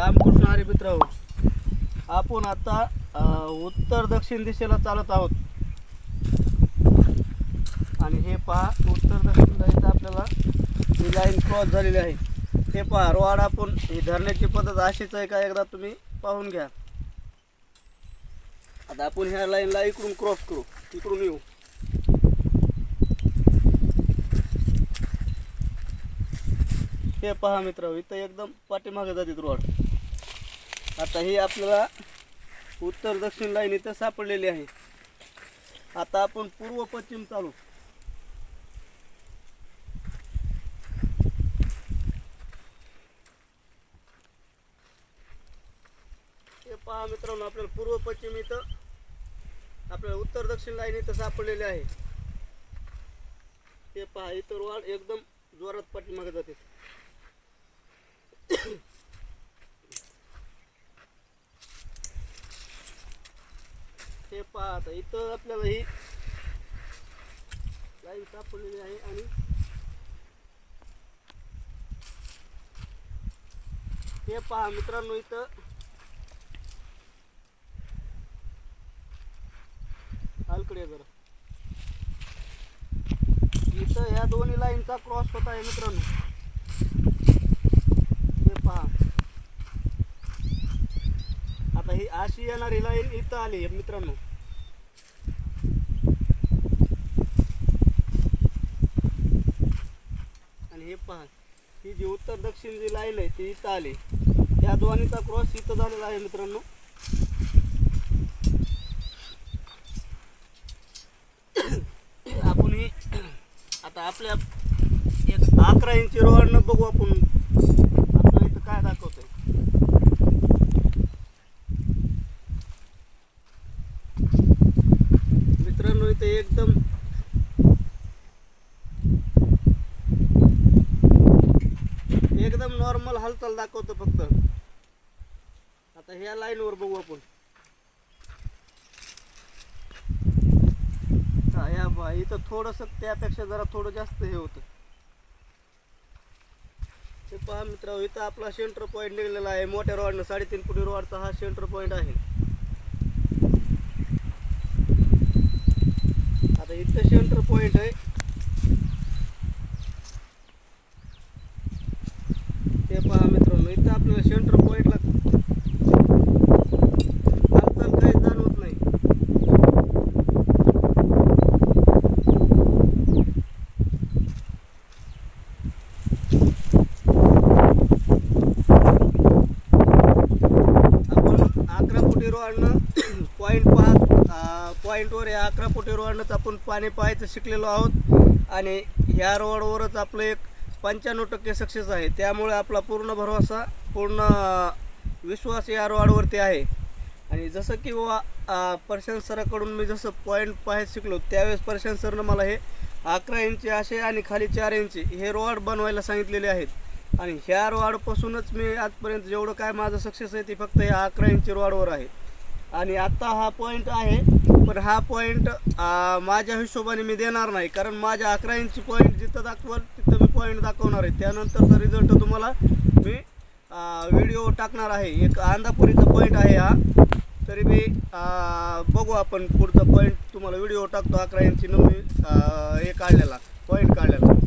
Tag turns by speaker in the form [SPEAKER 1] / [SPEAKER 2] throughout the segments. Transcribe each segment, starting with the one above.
[SPEAKER 1] रामकृष्ण हरी मित्र आपण आता उत्तर दक्षिण दिशेला चालत आहोत. आणि हे पहा उत्तर दक्षिण जायचं आपल्याला ही लाईन क्रॉस झालेली आहे. हे पहा रोड आपण ही धरण्याची पद्धत अशीच आहे का एकदा तुम्ही पाहून घ्या. आता आपण ह्या लाईनला इकडून क्रॉस करू इकडून येऊ. हे पहा मित्र इथं एकदम पाठीमागे जातात रोड. आता ही आपल्याला उत्तर दक्षिण लाईन इथं सापडलेली आहे. आता आपण पूर्व पश्चिम चालू. हे पहा मित्रांनो आपल्याला पूर्व पश्चिम इथं आपल्याला उत्तर दक्षिण लाईन इथं सापडलेले आहे. ते पहा इतर वाढ एकदम जोरात पाठीमागे जाते. हे पहा आता इथं आपल्याला ही लाईन सापडलेली आहे आणि हे पहा मित्रांनो इथं. हालकडे जरा. इथं ह्या दोन्ही लाईनचा क्रॉस होत आहे मित्रांनो हे पहा आता ही अशी येणारी लाईन इथं आली मित्रांनो. आणि हे पहा ही जी उत्तर दक्षिण जी लाईन आहे ती इथं आली. या दोन्हीचा क्रॉस इथं झालेला आहे मित्रांनो. आपण ही आता आपल्या एक अकरा इंची रोडनं बघू आपण आपलं इथं काय दाखवतंय मित्रांनो एकदम एकदम नॉर्मल हालचाल दाखवतो फक्त. आता ह्या लाईनवर बघू आपण. हा या बा इथं थोडस त्यापेक्षा जरा थोडं जास्त हे होतं. ते पहा मित्र इथं आपला सेंटर पॉईंट निघलेला आहे. मोठ्या रोडनं साडेतीन फुटी रॉडचा हा सेंटर पॉईंट आहे आता इथं सेंटर पॉईंट आहे. ते पहा मित्रांनो इथं आपल्याला सेंटर पॉईंटला हालचाल काही जाणवत नाही. आपण अकरा फुटी रोडनं पॉईंट पाहत पॉईंटवर या अकरा फुटी रोडनंच आपण पाणी पाहायचं शिकलेलो आहोत. आणि ह्या रोडवरच आपलं एक पंच्याण्णव टक्के सक्सेस आहे. त्यामुळे आपला पूर्ण भरवसा पूर्ण विश्वास या रोडवरती आहे. आणि जसं की वा प्रशांत सराकडून मी जसं पॉईंट पाहायला शिकलो त्यावेळेस प्रशांत सरनं मला हे अकरा इंची असे आणि खाली चार इंची हे रोड बनवायला सांगितलेले आहेत. आणि ह्या रोडपासूनच मी आजपर्यंत जेवढं काय माझं सक्सेस आहे ते फक्त ह्या अकरा इंची रोडवर आहे. आणि आत्ता हा पॉईंट आहे. पण हा पॉईंट माझ्या हिशोबाने मी देणार नाही. कारण माझ्या अकरा इंची पॉईंट जिथं दाखवाल तिथं मी पॉईंट दाखवणार आहे. त्यानंतरचा रिझल्ट तुम्हाला मी व्हिडिओ टाकणार आहे. एक अंदापुरीचा पॉईंट आहे हा. तरी मी बघू आपण पुढचा पॉईंट तुम्हाला व्हिडिओ टाकतो अकरा इंची मी हे काढलेला पॉईंट काढलेला.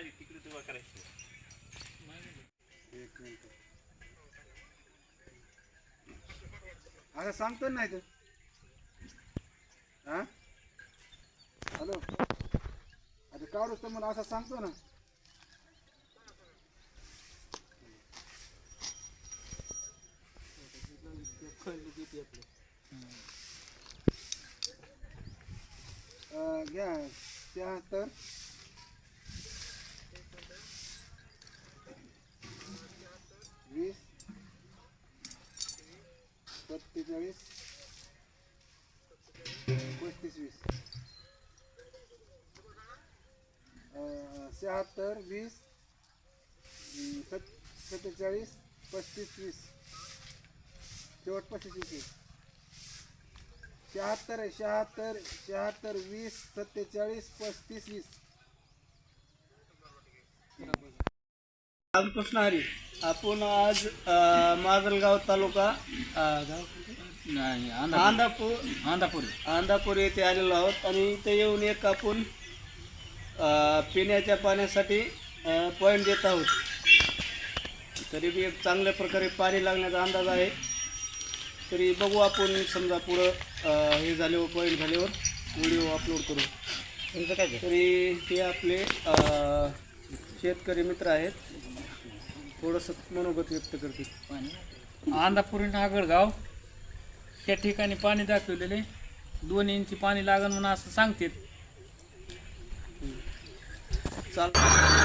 [SPEAKER 1] इकडून तिकडे तुला करायचं.
[SPEAKER 2] एक मिनिट आता सांगतो नाही तू हा? हॅलो? आता काढूच तर मला असं सांगतो ना. घ्या शहात्तर वीस शहात्तर वीस सत्तेचाळीस पस्तीस वीस. शेवट पस्तीस वीस. शहात्तर शहात्तर शहात्तर वीस सत्तेचाळीस पस्तीस वीस.
[SPEAKER 1] रामकृष्ण हरी आपण आज माजलगाव तालुका?
[SPEAKER 3] नाही
[SPEAKER 1] आंधापूर.
[SPEAKER 3] आंधापूर.
[SPEAKER 1] आंधापूर येथे आलेलो आहोत आणि इथे येऊन एक आपण पिण्याच्या पाण्यासाठी पॉईंट देत आहोत. तरी बी एक चांगल्या प्रकारे पाणी लागण्याचा अंदाज आहे. तरी बघू आपण समजा पुढं हे झाल्यावर पॉईंट झाल्यावर व्हिडिओ अपलोड करू.
[SPEAKER 3] तुमचं काय
[SPEAKER 1] तरी हे आपले शेतकरी मित्र आहेत. थोडंसं मनोगत व्यक्त करतील.
[SPEAKER 3] आंधापूर नागडगाव त्या ठिकाणी पाणी दाखवलेले दोन इंची पाणी लागन म्हणून असं सांगतात.
[SPEAKER 1] चाल